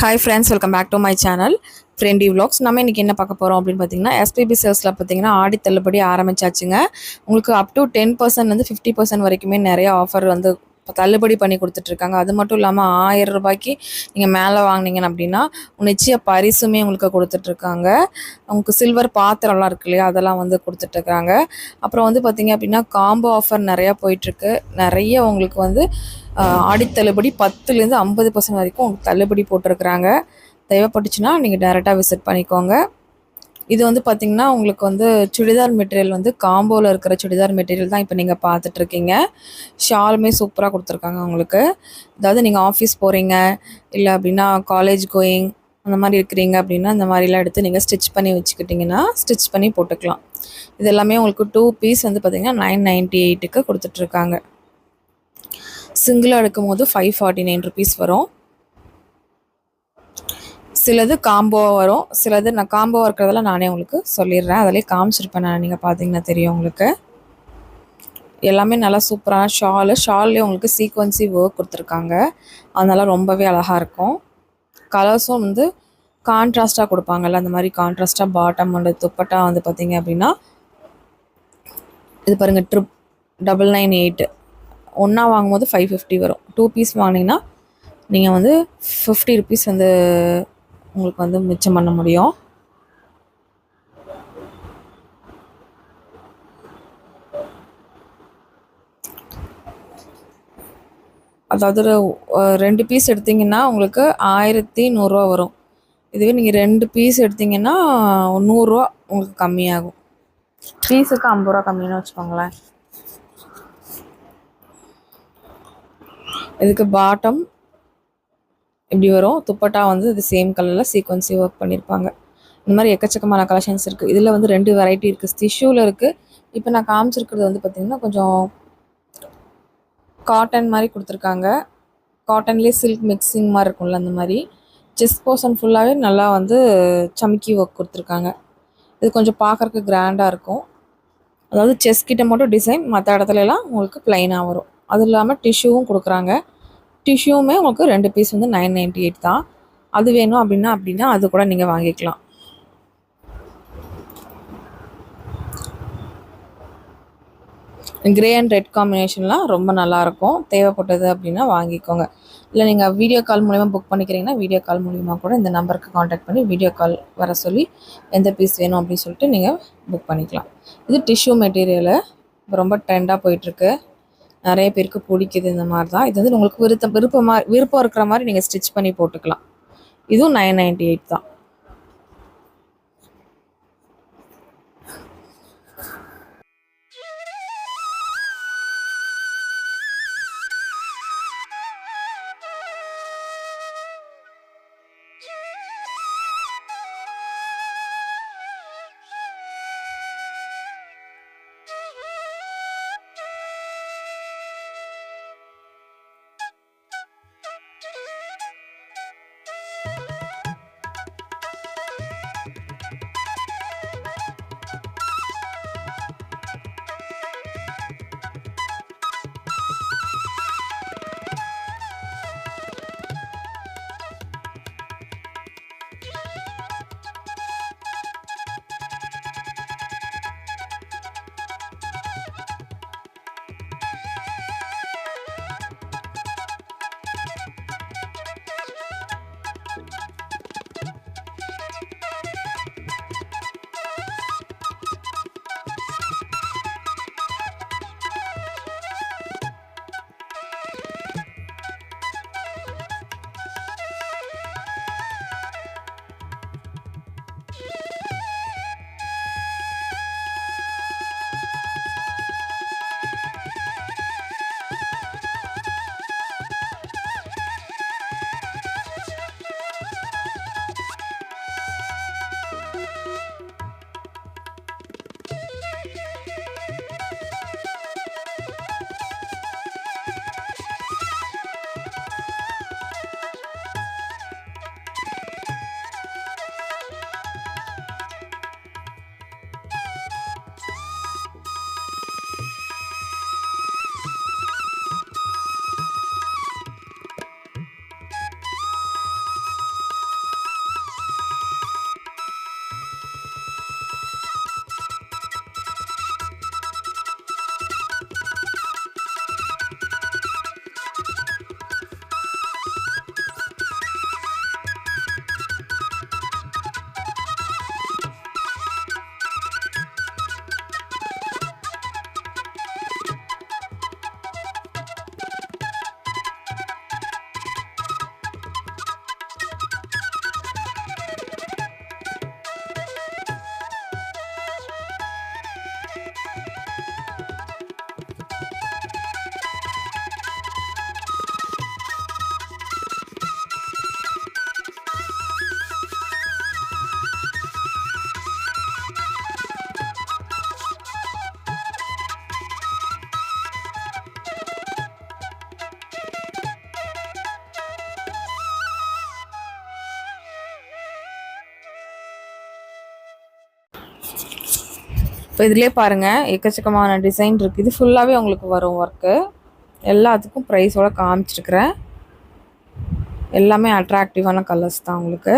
Hi friends welcome back to my channel friendy vlogs. நம்ம இன்றைக்கி என்ன பார்க்க போகிறோம் அப்படின்னு பார்த்தீங்கன்னா எஸ்பிபி சேல்ஸில் பார்த்தீங்கன்னா ஆடி தள்ளுபடி ஆரம்பிச்சாச்சுங்க. உங்களுக்கு அப் டு டென் பர்சன்ட் வந்து ஃபிஃப்டி பர்சன்ட் வரைக்குமே நிறைய ஆஃபர் வந்து தள்ளுபடி பண்ணி கொடுத்துட்ருக்காங்க. அது மட்டும் இல்லாமல் ஆயிரம் ரூபாய்க்கு நீங்கள் மேலே வாங்கினீங்கன்னு அப்படின்னா நிச்சய பரிசுமே உங்களுக்கு கொடுத்துட்ருக்காங்க. உங்களுக்கு சில்வர் பாத்திரம்லாம் இருக்கு இல்லையா அதெல்லாம் வந்து கொடுத்துட்ருக்காங்க. அப்புறம் வந்து பார்த்தீங்க அப்படின்னா காம்போ ஆஃபர் நிறையா போயிட்டுருக்கு நிறைய உங்களுக்கு வந்து ஆடித்தள்ளுபடி ஆடித் தள்ளுபடி பத்துலேருந்து ஐம்பது பர்சன்ட் வரைக்கும் உங்களுக்கு தள்ளுபடி போட்டிருக்கிறாங்க. தேவைப்பட்டுச்சுன்னா நீங்கள் டேரெக்டாக விசிட் பண்ணிக்கோங்க. இது வந்து பார்த்திங்கன்னா உங்களுக்கு வந்து சுடிதார் மெட்டீரியல் வந்து காம்போவில் இருக்கிற சுடிதார் மெட்டீரியல் தான் இப்போ நீங்கள் பார்த்துட்ருக்கீங்க ஷாலுமே சூப்பராக கொடுத்துருக்காங்க உங்களுக்கு. அதாவது நீங்கள் ஆஃபீஸ் போகிறீங்க இல்லை அப்படின்னா காலேஜ் கோயிங் அந்த மாதிரி இருக்கிறீங்க அப்படின்னா அந்த மாதிரிலாம் எடுத்து நீங்கள் ஸ்டிச் பண்ணி வச்சுக்கிட்டிங்கன்னா ஸ்டிச் பண்ணி போட்டுக்கலாம். இது எல்லாமே உங்களுக்கு டூ பீஸ் வந்து பார்த்திங்கன்னா நைன் நைன்ட்டி எயிட்டுக்கு கொடுத்துட்ருக்காங்க. சிங்கிளாக எடுக்கும்போது ஃபைவ் ஃபார்ட்டி நைன் ருபீஸ் வரும். சிலது காம்போவாக வரும். சிலது நான் காம்போவாக இருக்கிறதெல்லாம் நானே உங்களுக்கு சொல்லிடுறேன். அதிலே காமிச்சிருப்பேன் நான். நீங்கள் பார்த்தீங்கன்னா தெரியும் உங்களுக்கு. எல்லாமே நல்லா சூப்பரான ஷாலு. ஷால்லேயே உங்களுக்கு சீக்வன்சி ஒர்க் கொடுத்துருக்காங்க. அதனால ரொம்பவே அழகாக இருக்கும். கலர்ஸும் வந்து கான்ட்ராஸ்ட்டாக கொடுப்பாங்கல்ல. அந்த மாதிரி கான்ட்ராஸ்ட்டாக பாட்டம் அண்ட் துப்பட்டா வந்து பார்த்தீங்க அப்படின்னா இது பாருங்கள் ட்ரிப் டபுள் நைன் எயிட்டு ஒன்றா வாங்கும்போது ஃபைவ் ஃபிஃப்டி வரும். டூ பீஸ் வாங்கினீங்கன்னா நீங்கள் வந்து ஃபிஃப்டி ருபீஸ் வந்து உங்களுக்கு வந்து மிச்சம் பண்ண முடியும். அதாவது ரெண்டு பீஸ் எடுத்தீங்கன்னா உங்களுக்கு ஆயிரத்தி நூறுரூவா வரும். இதுவே நீங்கள் ரெண்டு பீஸ் எடுத்தீங்கன்னா நூறுரூவா உங்களுக்கு கம்மியாகும். பீஸுக்கு ஐம்பது ரூபா கம்மின்னு வச்சுக்கோங்களேன். இதுக்கு பாட்டம் இப்படி வரும். துப்பட்டா வந்து இது சேம் கலரில் சீக்வன்சி ஒர்க் பண்ணியிருப்பாங்க இந்த மாதிரி எக்கச்சக்கமான கலெக்ஷன்ஸ் இருக்குது இதில் வந்து ரெண்டு வெரைட்டி இருக்குது டிஷ்யூவில் இருக்குது இப்போ நான் காமிச்சிருக்கிறது வந்து பார்த்திங்கன்னா கொஞ்சம் காட்டன் மாதிரி கொடுத்துருக்காங்க. காட்டன்லேயே சில்க் மிக்சிங் மாதிரி இருக்கும்ல அந்த மாதிரி. செஸ்ட் போர்ஷன் ஃபுல்லாகவே நல்லா வந்து சமிக்கி ஒர்க் கொடுத்துருக்காங்க. இது கொஞ்சம் பார்க்குறக்கு கிராண்டாக இருக்கும். அதாவது செஸ் கிட்ட மட்டும் டிசைன் மற்ற இடத்துலலாம் உங்களுக்கு ப்ளைனாக வரும். அது இல்லாமல் டிஷ்யூவும் கொடுக்குறாங்க. டிஷ்யூமே உங்களுக்கு ரெண்டு பீஸ் வந்து நைன் நைன்ட்டி எயிட் தான். அது வேணும் அப்படின்னா அப்படின்னா அது கூட நீங்கள் வாங்கிக்கலாம். கிரே அண்ட் ரெட் காம்பினேஷன்லாம் ரொம்ப நல்லாயிருக்கும் தேவைப்பட்டது அப்படின்னா வாங்கிக்கோங்க. இல்லை நீங்கள் வீடியோ கால் மூலிமா புக் பண்ணிக்கிறீங்கன்னா வீடியோ கால் மூலிமா கூட இந்த நம்பருக்கு காண்டாக்ட் பண்ணி வீடியோ கால் வர சொல்லி எந்த பீஸ் வேணும் அப்படின்னு சொல்லிட்டு நீங்கள் புக் பண்ணிக்கலாம். இது டிஷ்யூ மெட்டீரியலு ரொம்ப ட்ரெண்டாக போயிட்டுருக்கு நிறைய பேருக்கு பிடிக்குது இந்த மாதிரி தான் இது வந்து உங்களுக்கு விருப்பம் விருப்பமாக விருப்பம் இருக்கிற மாதிரி நீங்கள் ஸ்டிச் பண்ணி போட்டுக்கலாம். இதுவும் நைன் நைன்ட்டி எயிட் தான். இப்போ இதிலே பாருங்கள் எக்கச்சக்கமான டிசைன் இருக்குது இது ஃபுல்லாகவே உங்களுக்கு வரும் ஒர்க்கு எல்லாத்துக்கும் ப்ரைஸோட காமிச்சிருக்கிறேன். எல்லாமே அட்ராக்டிவான கலர்ஸ் தான் உங்களுக்கு.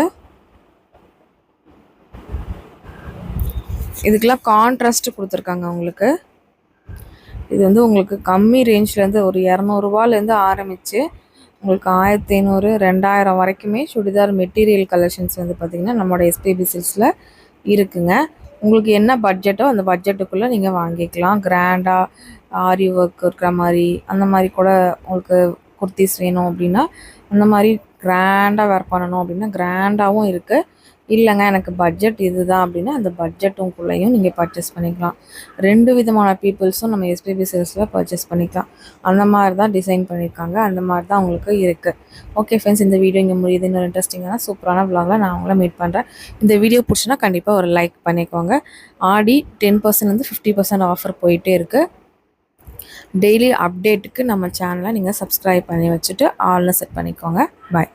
இதுக்கெல்லாம் கான்ட்ராஸ்ட் கொடுத்துருக்காங்க உங்களுக்கு. இது வந்து உங்களுக்கு கம்மி ரேஞ்ச்லேருந்து ஒரு இரநூறுபாலேருந்து ஆரம்பித்து உங்களுக்கு ஆயிரத்தி ஐநூறு ரெண்டாயிரம் வரைக்குமே சுடிதார் மெட்டீரியல் கலெக்ஷன்ஸ் வந்து பார்த்திங்கன்னா நம்மளோட எஸ்பிபி சில்ஸில் இருக்குங்க. உங்களுக்கு என்ன பட்ஜெட்டோ அந்த பட்ஜெட்டுக்குள்ளே நீங்கள் வாங்கிக்கலாம். கிராண்டாக ஆரி ஒர்க் இருக்கிற மாதிரி அந்த மாதிரி கூட உங்களுக்கு குர்த்திஸ் வேணும் அப்படின்னா அந்த மாதிரி கிராண்டாக வேர் பண்ணணும் அப்படின்னா கிராண்டாகவும் இருக்குது இல்லைங்க எனக்கு பட்ஜெட் இது தான் அப்படின்னா அந்த பட்ஜெட்டுக்குள்ளேயும் நீங்கள் பர்ச்சேஸ் பண்ணிக்கலாம். ரெண்டு விதமான பீப்புள்ஸும் நம்ம எஸ்பிபி சேல்ஸில் பர்ச்சேஸ் பண்ணிக்கலாம். அந்த மாதிரி தான் டிசைன் பண்ணியிருக்காங்க. அந்த மாதிரி தான் உங்களுக்கு இருக்குது ஓகே ஃப்ரெண்ட்ஸ் இந்த வீடியோ இங்கே முடியுது. இன்னொரு இன்ட்ரெஸ்டிங்கான சூப்பரான விலாகில் நான் உங்களை மீட் பண்ணுறேன் இந்த வீடியோ பிடிச்சின்னா கண்டிப்பாக ஒரு லைக் பண்ணிக்கோங்க. ஆடி டென் பர்சன்ட்லேருந்து ஃபிஃப்டி பர்சன்ட் ஆஃபர் போயிட்டே இருக்குது டெய்லி அப்டேட்டுக்கு நம்ம சேனலை நீங்கள் சப்ஸ்கிரைப் பண்ணி வச்சுட்டு ஆல்னு செட் பண்ணிக்கோங்க. பாய்